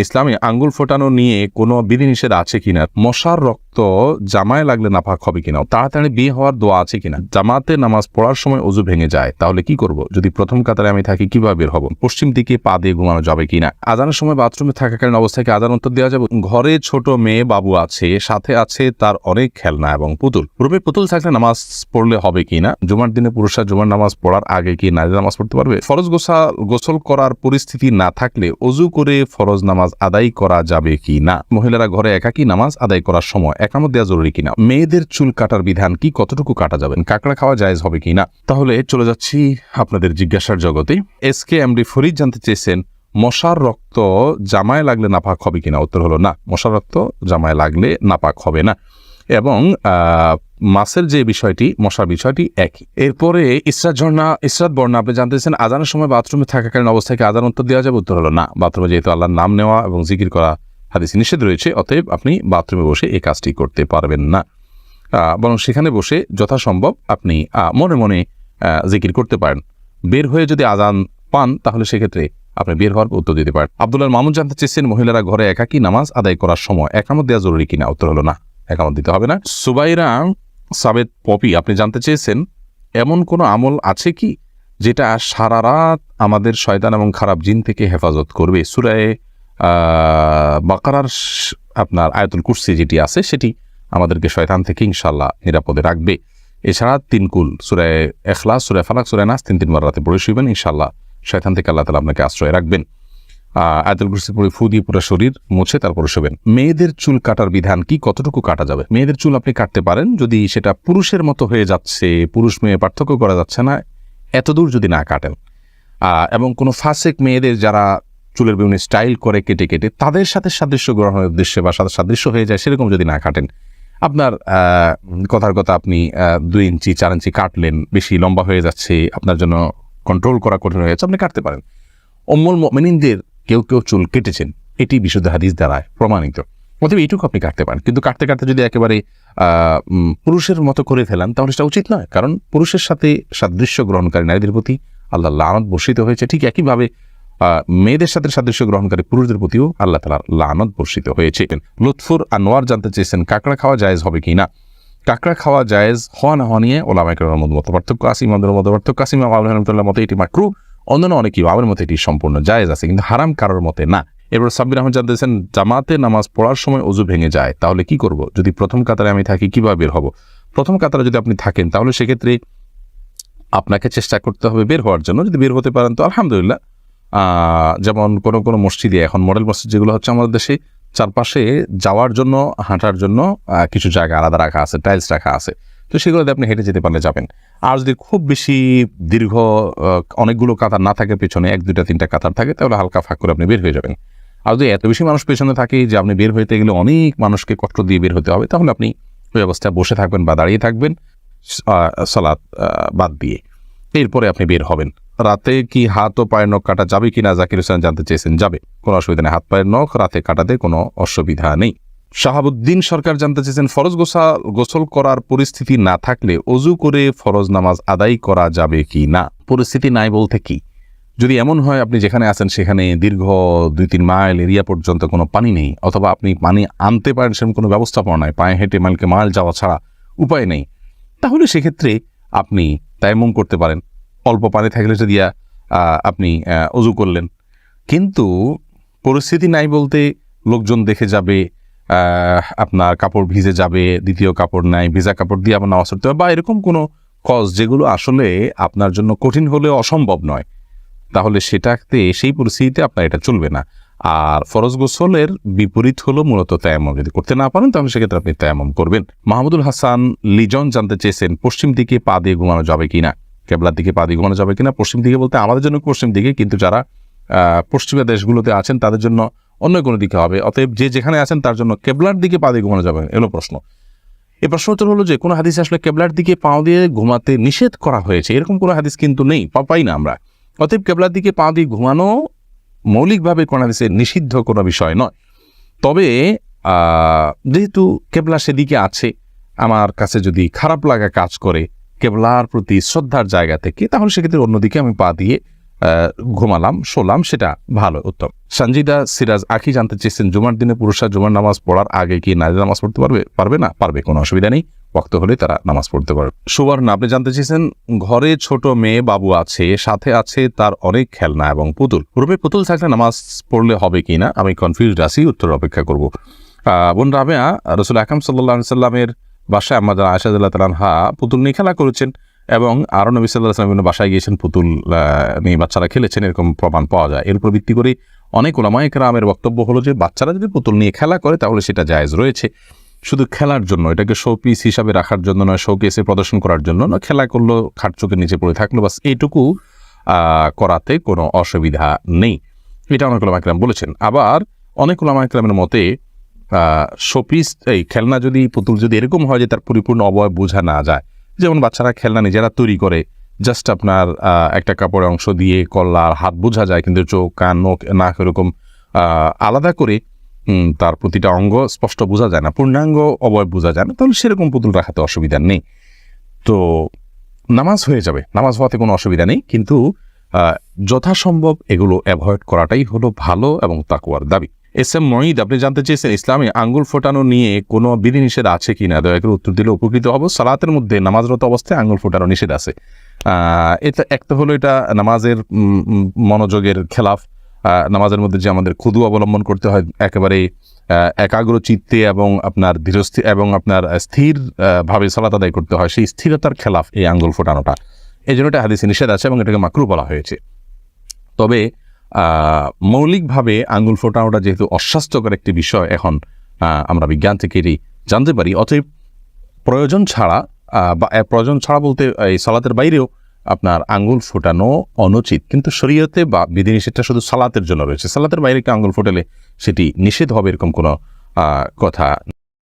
ইসলামে আঙ্গুল ফোটানো নিয়ে কোনো বিধিনিষেধ আছে কিনা? মশার রক্ত জামায় লাগলে নাফাক হবে কিনা? তাড়াতাড়ি বিয়ে হওয়ার দোয়া আছে কিনা? জামাতে নামাজ পড়ার সময় অজু ভেঙে যায়, তাহলে কি করব? যদি প্রথম কাতারে আমি থাকি, কীভাবে বের হব? পশ্চিম দিকে পা দিয়ে ঘুমানো যাবে কিনা? আজানের সময় বাথরুমে থাকাকালীন অবস্থায় কি আজান উত্তর দেওয়া যাবে? ঘরে ছোট মেয়ে বাবু আছে, সাথে আছে তার অনেক খেলনা এবং পুতুল। রূপে পুতুল থাকলে নামাজ পড়লে হবে কিনা? জুমার দিনে পুরুষরা জুমার নামাজ পড়ার আগে কি নারী নামাজ পড়তে পারবে? ফরজ গোসা, গোসল করার পরিস্থিতি না থাকলে অজু করে ফরজ নামাজ আদায় করা যাবে কি না মহিলারা ঘরে একাকি নামাজ আদায় করার সময় একামত দেওয়া জরুরি কিনা? মেয়েদের চুল কাটার বিধান কি? কতটুকু কাটা যাবেন কাঁকড়া খাওয়া জায়েজ হবে কিনা? তাহলে চলে যাচ্ছি আপনাদের জিজ্ঞাসার জগতে। এস কে এমডি ফরিদ জানতে চেয়েছেন, মশার রক্ত জামায় লাগলে নাপাক হবে কিনা? উত্তর হলো না, মশার রক্ত জামায় লাগলে নাপাক হবে না। এবং মাসের যে বিষয়টি, মশার বিষয়টি একই। এরপরে ইসরাত ঝর্ণা, ইসরাত বর্ণা, আপনি জানতেছেন আজানের সময় বাথরুমে থাকাকালীন অবস্থায় কি আজান উত্তর দেওয়া যাবে? উত্তর হলো না। বাথরুমে যেহেতু আল্লাহর নাম নেওয়া এবং জিকির করা হাদিস নিষেধ রয়েছে, অতএব আপনি বাথরুমে বসে এই কাজটি করতে পারবেন না। বরং সেখানে বসে যথাসম্ভব আপনি মনে মনে জিকির করতে পারেন। বের হয়ে যদি আজান পান, তাহলে সেক্ষেত্রে আপনি বের হওয়ার উত্তর দিতে পারেন। আবদুল্লাহ মামুন জানতে চেয়েছেন, মহিলারা ঘরে একাকি নামাজ আদায় করার সময় একামত দেওয়া জরুরি কিনা? উত্তর হলো না, একামত দিতে হবে না। সুবাইরা সাবেদ পপি, আপনি জানতে চেয়েছেন, এমন কোনো আমল আছে কি যেটা সারা রাত আমাদের শয়তান এবং খারাপ জিন থেকে হেফাজত করবে? সুরায় বাকারার আপনার আয়তুল কুর্সি যেটি আছে, সেটি আমাদেরকে শয়তান থেকে ইনশাল্লাহ নিরাপদে রাখবে। এছাড়া তিন কুল সুরায় এখলাস সুরায় ফালাক সুরায় নাস, তিন তিনবার রাতে পড়ে শুইবেন ইনশাল্লাহ শয়তান থেকে আল্লাহ তালা আপনাকে আশ্রয় রাখবেন। আয়াতুল কুরসি পড়ে ফু দিয়ে পুরো শরীর মুছে তারপরে শোবেন মেয়েদের চুল কাটার বিধান কি? কতটুকু কাটা যাবে? মেয়েদের চুল আপনি কাটতে পারেন, যদি সেটা পুরুষের মতো হয়ে যাচ্ছে, পুরুষ মেয়ে পার্থক্য করা যাচ্ছে না, এতদূর যদি না কাটেন। এবং কোনো ফাসেক মেয়েদের যারা চুলের বিভিন্ন স্টাইল করে কেটে কেটে তাদের সাথে সাদৃশ্য গ্রহণের উদ্দেশ্যে বা সাথে সাদৃশ্য হয়ে যায় সেরকম যদি না কাটেন, আপনার কথার কথা আপনি দুই ইঞ্চি, চার ইঞ্চি কাটলেন, বেশি লম্বা হয়ে যাচ্ছে, আপনার জন্য কন্ট্রোল করা কঠিন হয়ে যাচ্ছে, আপনি কাটতে পারেন। অম্মল মেনিনদের কেউ কেউ চুল কেটেছেন, এটি বিশুদ্ধ হাদিস দ্বারায় প্রমাণিত। অতএব এইটুকু আপনি কাটতে পারেন। কিন্তু কাটতে কাটতে যদি একেবারে পুরুষের মতো করে ফেলান, তাহলে সেটা উচিত নয়। কারণ পুরুষের সাথে সাদৃশ্য গ্রহণকারী নারীদের প্রতি আল্লাহ লানত বর্ষিত হয়েছে, ঠিক একইভাবে মেয়েদের সাথে সাদৃশ্য গ্রহণকারী পুরুষদের প্রতিও আল্লাহ তালার লানত বর্ষিত হয়েছে। লুৎফুর আনোয়ার জানতে চেয়েছেন, কাঁকড়া খাওয়া জায়েজ হবে কি না কাঁকড়া খাওয়া জায়েজ হওয়া না হওয়া নিয়ে ওলামাইকের মধ্যে মত পার্থক্য আছে, ইমামদের মধ্যে পার্থক্য আবুল রহমতুল্লাহ মতে এটি মাকরু, অন্যান্য অনেক ইমামের মতে এটি সম্পূর্ণ জায়েজ আছে, কিন্তু হারাম কারোর মতে না। এবার সাব্বির আহমদ জানতেছেন জামাতে নামাজ পড়ার সময় অজু ভেঙে যায়, তাহলে কি করব? যদি প্রথম কাতারে আমি থাকি, কীভাবে বের হব? প্রথম কাতারে যদি আপনি থাকেন, তাহলে সেক্ষেত্রে আপনাকে চেষ্টা করতে হবে বের হওয়ার জন্য। যদি বের হতে পারেন, তো আলহামদুলিল্লাহ যেমন কোনো কোনো মসজিদে এখন মডেল মসজিদ যেগুলো হচ্ছে আমাদের দেশে চারপাশে যাওয়ার জন্য হাঁটার জন্য কিছু জায়গা আলাদা রাখা আছে টাইলস রাখা আছে। তো সেগুলোতে আপনি হেঁটে যেতে পারলে যাবেন। আর যদি খুব বেশি দীর্ঘ অনেকগুলো কাতার না থাকে পেছনে এক দুইটা তিনটা কাতার থাকে তাহলে হালকা ফাঁক করে আপনি বের হয়ে যাবেন। আর যদি এত বেশি মানুষ পেছনে থাকে যে আপনি বের হইতে গেলে অনেক মানুষকে কষ্ট দিয়ে বের হতে হবে তাহলে আপনি ওই অবস্থায় বসে থাকবেন বা দাঁড়িয়ে থাকবেন আহ, বাদ দিয়ে। এরপরে আপনি বের হবেন। রাতে কি হাত ও পায়ের নখ কাটা যাবে কিনা জাকির হোসেন জানতে চেয়েছেন, যাবে। কোনো অসুবিধা নেই, হাত পায়ের নখ রাতে কাটাতে কোনো অসুবিধা নেই। শাহাবুদ্দিন সরকার জানতে চেয়েছেন, ফরজ গোসা গোসল করার পরিস্থিতি না থাকলে অজু করে ফরজ নামাজ আদায় করা যাবে কি না? পরিস্থিতি নাই বলতে কি? যদি এমন হয়, আপনি যেখানে আছেন সেখানে দীর্ঘ দুই তিন মাইল এরিয়া পর্যন্ত কোনো পানি নেই, অথবা আপনি পানি আনতে পারেন সেরকম কোনো ব্যবস্থাপনা নাই, পায়ে হেঁটে মাইলকে মাইল যাওয়া ছাড়া উপায় নেই, তাহলে সেক্ষেত্রে আপনি তাইমুম করতে পারেন। অল্প পানি থাকলে যদি আহ, আপনি অজু করলেন। কিন্তু পরিস্থিতি নাই বলতে লোকজন দেখে যাবে আপনার কাপড় ভিজে যাবে দ্বিতীয় কাপড় নাই ভিজা কাপড় দিয়ে আবার নামাজ পড়তে হবে বা এরকম কোনো কজ যেগুলো আসলে আপনার জন্য কঠিন হলেও অসম্ভব নয়। তাহলে সেটাতে সেই পরিস্থিতিতে আপনার এটা চলবে না। আর ফরজ গোসলের বিপরীত হলো মূলত তায়ামম যদি করতে না পারেন তাহলে সেক্ষেত্রে আপনি তায়ামম করবেন। মাহমুদুল হাসান লিজন জানতে চেয়েছেন পশ্চিম দিকে পা দিয়ে ঘুমানো যাবে কিনা? কেবলার দিকে পা ঘুমানো যাবে কিনা পশ্চিম দিকে বলতে আমাদের জন্য পশ্চিম দিকে কিন্তু যারা আহ, পশ্চিমা দেশগুলোতে আছেন তাদের জন্য অন্য কোনো দিকে হবে। অতএব যে যেখানে আছেন তার জন্য কেবলার দিকে পা দিয়ে ঘুমানো যাবে এলো প্রশ্ন। এ প্রশ্ন উত্তর হলো যে কোনো হাদিস আসলে কেবলার দিকে পাও দিয়ে ঘুমাতে নিষেধ করা হয়েছে? এরকম কোনো হাদিস কিন্তু নেই পাই না আমরা। অতএব কেবলার দিকে পা দিয়ে ঘুমানো মৌলিকভাবে কোনো হাদিসে নিষিদ্ধ কোনো বিষয় নয়। তবে যেহেতু কেবলা সেদিকে আছে আমার কাছে যদি খারাপ লাগা কাজ করে কেবলার প্রতি শ্রদ্ধার জায়গা থেকে, তাহলে সেক্ষেত্রে অন্যদিকে আমি পা দিয়ে ঘুমালাম, শোলাম, সেটা ভালো, উত্তম। সঞ্জিদা সিরাজ আখি জানতে চেয়েছেন, জুমার দিনে পুরুষরা জুমার নামাজ পড়ার আগে কি নারী নামাজ পড়তে পারবে? পারবে না? পারবে, কোনো অসুবিধা নেই। বক্ত হলে তারা নামাজ পড়তে পারবে। সুবর্ণ, আপনি জানতে চেয়েছেন, ঘরে ছোট মেয়ে বাবু আছে, সাথে আছে তার অনেক খেলনা এবং পুতুল। রূপে পুতুল থাকলে নামাজ পড়লে হবে কি না? আমি কনফিউজড আছি, উত্তর অপেক্ষা করব। বোন রাবেয়া, রসুল আকাম সাল্লাহ সাল্লামের বাসায় আমাদের আয়সাদুল্লাহ তালানহা পুতুল নিয়ে খেলা করেছেন এবং আরও নবী সাল্লাহ সাল্লামের বাসায় গিয়েছেন, পুতুল নিয়ে বাচ্চারা খেলেছেন, এরকম প্রমাণ পাওয়া যায়। এর উপর ভিত্তি করে অনেক ওলামায়িক রামের বক্তব্য হলো যে, বাচ্চারা যদি পুতুল নিয়ে খেলা করে, তাহলে সেটা জায়জ রয়েছে। শুধু খেলার জন্য, এটাকে শো পিস হিসাবে রাখার জন্য নয় শো কেসে প্রদর্শন করার জন্য না খেলা করল, খাট চোখের নিচে পড়ে থাকল, বাস এইটুকু করাতে কোনো অসুবিধা নেই। এটা অনেক ওলামাইকরাম বলেছেন। আবার অনেক ওলামাইকরামের মতে শোপিস, এই খেলনা যদি, পুতুল যদি এরকম হয় যে তার পরিপূর্ণ অবয়ব বোঝা না যায়, যেমন বাচ্চারা খেলনা নিজেরা তৈরি করে জাস্ট আপনার একটা কাপড়ের অংশ দিয়ে কল্লার হাত বোঝা যায়, কিন্তু চোখ, কান নখ নাক এরকম আলাদা করে তার প্রতিটা অঙ্গ স্পষ্ট বোঝা যায় না, পূর্ণাঙ্গ অবয়ব বোঝা যায় না, তাহলে সেরকম পুতুল রাখাতে অসুবিধা নেই। তো নামাজ হয়ে যাবে, নামাজ হওয়াতে কোনো অসুবিধা নেই, কিন্তু যথাসম্ভব এগুলো অ্যাভয়েড করাটাই হলো ভালো এবং তাকুয়ার দাবি। এস এম মঈদ, আপনি জানতে চেয়েছেন ইসলামে আঙ্গুল ফোটানো নিয়ে কোনো বিধিনিষেধ আছে কি না দয়া করে উত্তর দিলে উপকৃত হব। সালাতের মধ্যে নামাজরত অবস্থায় আঙ্গুল ফোটানো নিষেধ আছে। এটা একটা হলো এটা নামাজের মনোযোগের খেলাফ। নামাজের মধ্যে যে আমাদের ক্ষুদু অবলম্বন করতে হয়, একেবারে একাগ্র চিত্তে এবং আপনার ধীরস্থির এবং আপনার স্থির ভাবে সালাত আদায় করতে হয়। সেই স্থিরতার খেলাফ এই আঙ্গুল ফোটানোটা। এই জন্য এটা হাদিসে নিষেধ আছে এবং এটাকে মাকরু বলা হয়েছে। তবে মৌলিকভাবে আঙ্গুল ফোটানোটা যেহেতু অস্বাস্থ্যকর একটি বিষয়, এখন আমরা বিজ্ঞান থেকে এটি জানতে পারি। অতএব প্রয়োজন ছাড়া বা প্রয়োজন ছাড়া বলতে এই সালাতের বাইরেও আপনার আঙ্গুল ফোটানো অনুচিত। কিন্তু শরীয়তে বা বিধিনিষেধটা শুধু সালাতের জন্য রয়েছে। সালাতের বাইরে আঙ্গুল ফোটালে সেটি নিষেধ হবে এরকম কোনো কথা